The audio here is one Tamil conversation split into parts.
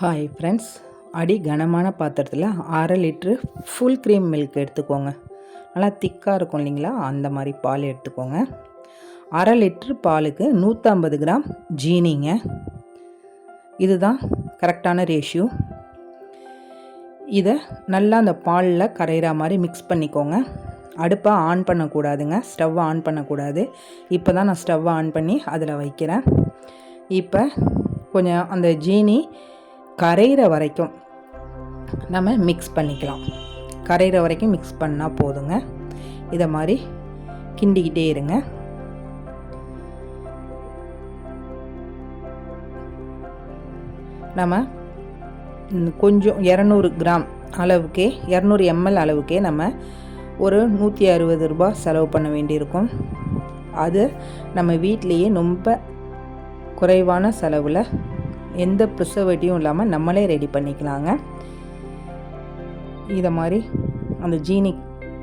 ஹாய் ஃப்ரெண்ட்ஸ் அடி கனமான பாத்திரத்தில் அரை லிட்ரு ஃபுல் க்ரீம் மில்க் எடுத்துக்கோங்க. நல்லா திக்காக இருக்கும் இல்லைங்களா? அந்த மாதிரி பால் எடுத்துக்கோங்க. அரை லிட்ரு பாலுக்கு நூற்றம்பது கிராம் ஜீனிங்க. இதுதான் கரெக்டான ரேஷியோ இதை நல்லா அந்த பாலில் கரைகிற மாதிரி மிக்ஸ் பண்ணிக்கோங்க. அடுப்பை ஆன் பண்ணக்கூடாதுங்க. ஸ்டவ்வை ஆன் பண்ணக்கூடாது. இப்போ தான் நான் ஸ்டவ்வை ஆன் பண்ணி அதில் வைக்கிறேன். இப்போ கொஞ்சம் அந்த ஜீனி கரைகிற வரைக்கும் நம்ம மிக்ஸ் பண்ணிக்கலாம். கரைகிற வரைக்கும் மிக்ஸ் பண்ணால் போதுங்க. இதை மாதிரி கிண்டிக்கிட்டே இருங்க. நம்ம கொஞ்சம் இரநூறு கிராம் அளவுக்கே இரநூறு எம்எல் அளவுக்கே நம்ம ஒரு நூற்றி அறுபது ரூபா செலவு பண்ண வேண்டியிருக்கும். அது நம்ம வீட்லேயே ரொம்ப குறைவான செலவில் எந்த ப்ரிசர்வேட்டிவும் இல்லாமல் நம்மளே ரெடி பண்ணிக்கலாங்க. இதை மாதிரி அந்த ஜீனி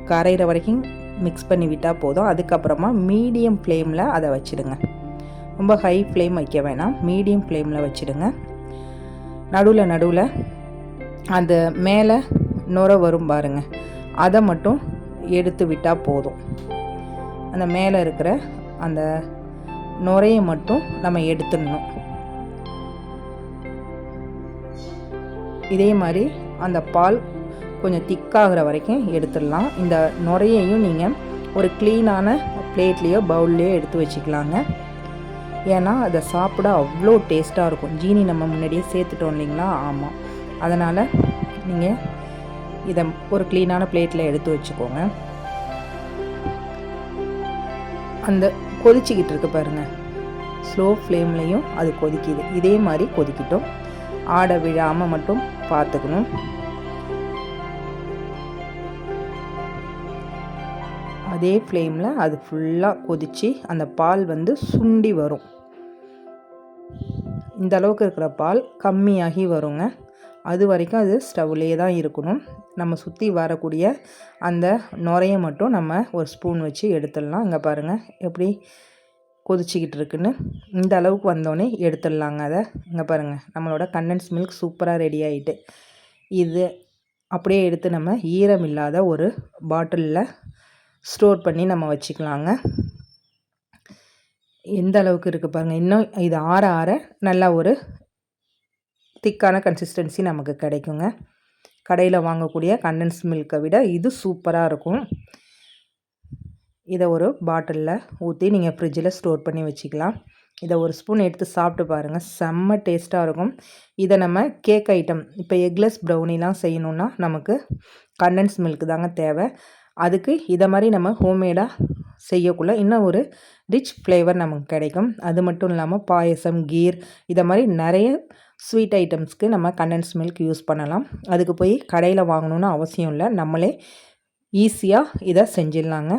கரைகிற வரைக்கும் மிக்ஸ் பண்ணி விட்டால் போதும். அதுக்கப்புறமா மீடியம் ஃப்ளேமில் அதை வச்சுடுங்க. ரொம்ப ஹை ஃப்ளேம் வைக்க வேணாம். மீடியம் ஃப்ளேமில் வச்சுடுங்க. நடுவில் நடுவில் அந்த மேலே நுர வரும் பாருங்க. அதை மட்டும் எடுத்து விட்டால் போதும். அந்த மேலே இருக்கிற அந்த நுரையை மட்டும் நம்ம எடுத்துடணும். இதே மாதிரி அந்த பால் கொஞ்சம் திக்காகிற வரைக்கும் எடுத்துடலாம். இந்த நுரையையும் நீங்கள் ஒரு க்ளீனான பிளேட்லேயோ பவுல்லையோ எடுத்து வச்சுக்கலாங்க. ஏன்னா அதை சாப்பிட அவ்வளோ டேஸ்ட்டாக இருக்கும். ஜீனி நம்ம முன்னாடியே சேர்த்துட்டோம் இல்லைங்களா? ஆமாம் அதனால் நீங்கள் இதை ஒரு க்ளீனான பிளேட்டில் எடுத்து வச்சுக்கோங்க. அந்த கொதிச்சிக்கிட்டு இருக்கு பாருங்கள் ஸ்லோ ஃப்ளேம்லேயும் அது கொதிக்குது. இதே மாதிரி கொதிக்கிட்டோம். ஆடை விழாமல் மட்டும் பார்த்துக்கணும். அதே ஃப்ளேமில் அது ஃபுல்லாக கொதித்து அந்த பால் வந்து சுண்டி வரும். இந்த அளவுக்கு இருக்கிற பால் கம்மியாகி வருங்க. அது வரைக்கும் அது ஸ்டவ்லேயே தான் இருக்கணும். நம்ம சுற்றி வரக்கூடிய அந்த நுரையை மட்டும் நம்ம ஒரு ஸ்பூன் வச்சு எடுத்துடலாம். இங்கே பாருங்கள் எப்படி கொதிச்சிக்கிட்டு இருக்குன்னு இந்த அளவுக்கு வந்தோடனே எடுத்துடலாங்க அதை. இங்கே பாருங்கள் நம்மளோட கண்டன்ஸ் மில்க் சூப்பராக ரெடி ஆகிட்டு இது அப்படியே எடுத்து நம்ம ஈரம் இல்லாத ஒரு பாட்டிலில் ஸ்டோர் பண்ணி நம்ம வச்சுக்கலாங்க. எந்த அளவுக்கு இருக்குது பாருங்கள் இன்னும் இது ஆற ஆற நல்லா ஒரு திக்கான கன்சிஸ்டன்சி நமக்கு கிடைக்குங்க. கடையில் வாங்கக்கூடிய கண்டன்ஸ் மில்கை விட இது சூப்பராக இருக்கும். இதை ஒரு பாட்டிலில் ஊற்றி நீங்கள் ஃப்ரிட்ஜில் ஸ்டோர் பண்ணி வச்சுக்கலாம். இதை ஒரு ஸ்பூன் எடுத்து சாப்பிட்டு பாருங்கள் செம்ம டேஸ்ட்டாக இருக்கும். இதை நம்ம கேக் ஐட்டம் இப்போ எக்லெஸ் ப்ரௌனிலாம் செய்யணுன்னா நமக்கு கண்டன்ஸ் மில்க் தாங்க தேவை. அதுக்கு இதை மாதிரி நம்ம ஹோம்மேடாக செய்யக்குள்ள இன்னும் ஒரு ரிச் ஃப்ளேவர் நமக்கு கிடைக்கும். அது மட்டும் இல்லாமல் பாயசம் கீர் இதை மாதிரி நிறைய ஸ்வீட் ஐட்டம்ஸ்க்கு நம்ம கண்டன்ஸ் மில்க் யூஸ் பண்ணலாம். அதுக்கு போய் கடையில் வாங்கணுன்னு அவசியம் இல்லை. நம்மளே ஈஸியாக இதை செஞ்சிடலாங்க.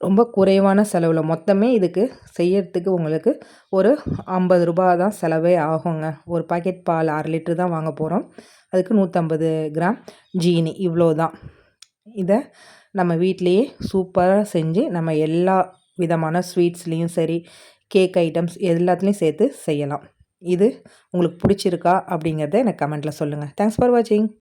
ரொம்ப குறைவான செலவில். மொத்தமே இதுக்கு செய்யறதுக்கு உங்களுக்கு ஒரு ஐம்பது ரூபா தான் செலவே ஆகுங்க. ஒரு பாக்கெட் பால் அரை லிட்டர் தான் வாங்க போகிறோம் அதுக்கு நூற்றம்பது கிராம் ஜீனி இவ்வளோ தான். இதை நம்ம வீட்லேயே சூப்பராக செஞ்சு நம்ம எல்லா விதமான ஸ்வீட்ஸ்லேயும் சரி கேக் ஐட்டம்ஸ் எல்லாத்துலேயும் சேர்த்து செய்யலாம். இது உங்களுக்கு பிடிச்சிருக்கா அப்படிங்கிறத எனக்கு கமெண்ட்டில் சொல்லுங்கள் தேங்க்ஸ் ஃபார் வாட்சிங்